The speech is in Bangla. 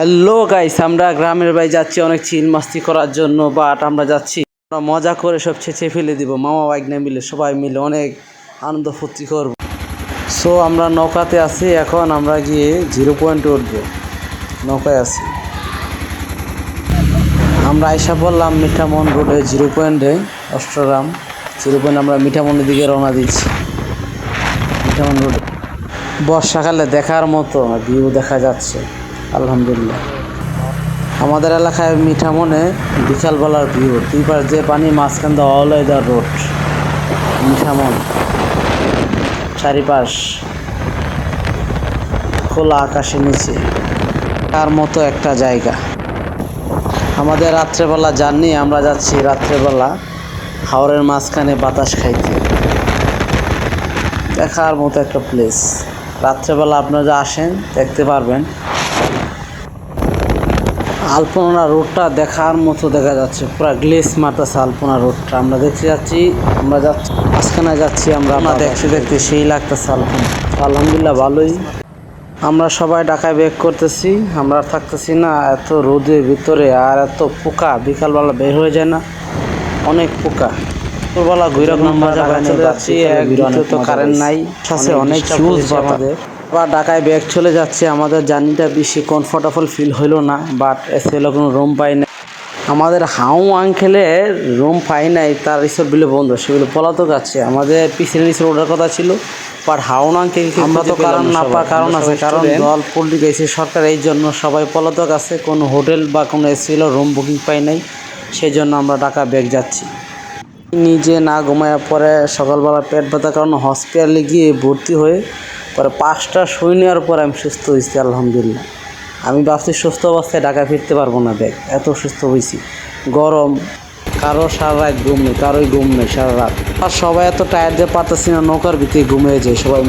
হ্যালো গাইস আমরা গ্রামের বাড়ি যাচ্ছি অনেক চিল মাস্তি করার জন্য বাট আমরা যাচ্ছি। আমরা মজা করে সব ছেঁচে ফেলে দিব, মামা বাইক না মিলে, সবাই মিলে অনেক আনন্দ ফুর্তি করব। সো আমরা নৌকাতে আছি, এখন আমরা গিয়ে জিরো পয়েন্টে উঠবো। নৌকায় আছি। আমরা আইসা বললাম মিঠামন রোডে জিরো পয়েন্টে অষ্টগ্রাম। জিরো পয়েন্ট আমরা মিঠামনের দিকে রওনা দিচ্ছি। মিঠামন রোডে। বর্ষাকালে দেখার মতো ভিউ দেখা যাচ্ছে। আলহামদুলিল্লাহ। আমাদের এলাকায় মিঠামনে বিকালবেলার ভিউ দুই পাশ যে পানি, মাঝখান দিয়ে অল ওয়েদার রোড। মিঠামন। চারিপাশ খোলা আকাশের নিচে। তার মতো একটা জায়গা। আমাদের রাত্রেবেলা জার্নি, আমরা যাচ্ছি রাত্রেবেলা হাওরের মাঝখানে বাতাস খাইতে। দেখার মতো একটা প্লেস রাত্রেবেলা আপনারা আসেন, দেখতে পারবেন। আলপনা রোডটা দেখার মতো দেখা যাচ্ছে। পুরা গ্লেস মারতেছে আলপনা রোডটা। আমরা দেখতে যাচ্ছি আমরা যাচ্ছি মাঝখানে যাচ্ছি আমরা। আমরা দেখতে দেখতে সেই লাগতেছে আলপনা আলহামদুলিল্লাহ ভালোই। আমরা সবাই ঢাকায় বেক করতেছি। আমরা থাকতেছি না এত রোদের ভিতরে আর এত পোকা। বিকালবেলা বের হয়ে যায় না। অনেক পোকা। দুপুরবেলা ঘুরে চলে যাচ্ছি। তো কারেন্ট নাই। অনেক হিউজ আমাদের। বা ঢাকায় ব্যাগ চলে যাচ্ছে আমাদের জার্নিটা বেশি কমফোর্টেবল ফিল হইল না বাট এসে হলো কোনো রুম পাই না আমাদের হাউ আঙ্কেলের রুম পাই নাই তার রিসোর্ট বিলে বন্ধ সেগুলো পলাতক আছে। আমাদের পিছনে রিসোর্ট ওঠার কথা ছিল বাট হাউন আঙ্কেল আমরা তো কারণ না পাওয়ার কারণ আছে কারণ দল পল্টি গেছে সরকার এই জন্য সবাই পলাতক আছে কোনো হোটেল বা কোনো এসিল রুম বুকিং পাই নাই সেই জন্য আমরা ঢাকা ব্যাগ যাচ্ছি। নিজে না ঘুমায় পরে সকালবেলা পেট ব্যথার কারণে হসপিটালে গিয়ে ভর্তি হয়ে পরে পাঁচটা শুয়ে নেওয়ার পর আমি সুস্থ হয়েছি, আলহামদুলিল্লাহ। আমি ভাবছি সুস্থ অবস্থায় ঢাকা ফিরতে পারব না, দেখ, এত সুস্থ হয়েছি। গরম, কারও সারা রাত ঘুম নেই, কারোই ঘুম নেই সারা রাত। আর সবাই এত টায়ার দিয়ে পাতাছি না, নৌকার ভিতরে ঘুমিয়ে যায় সবাই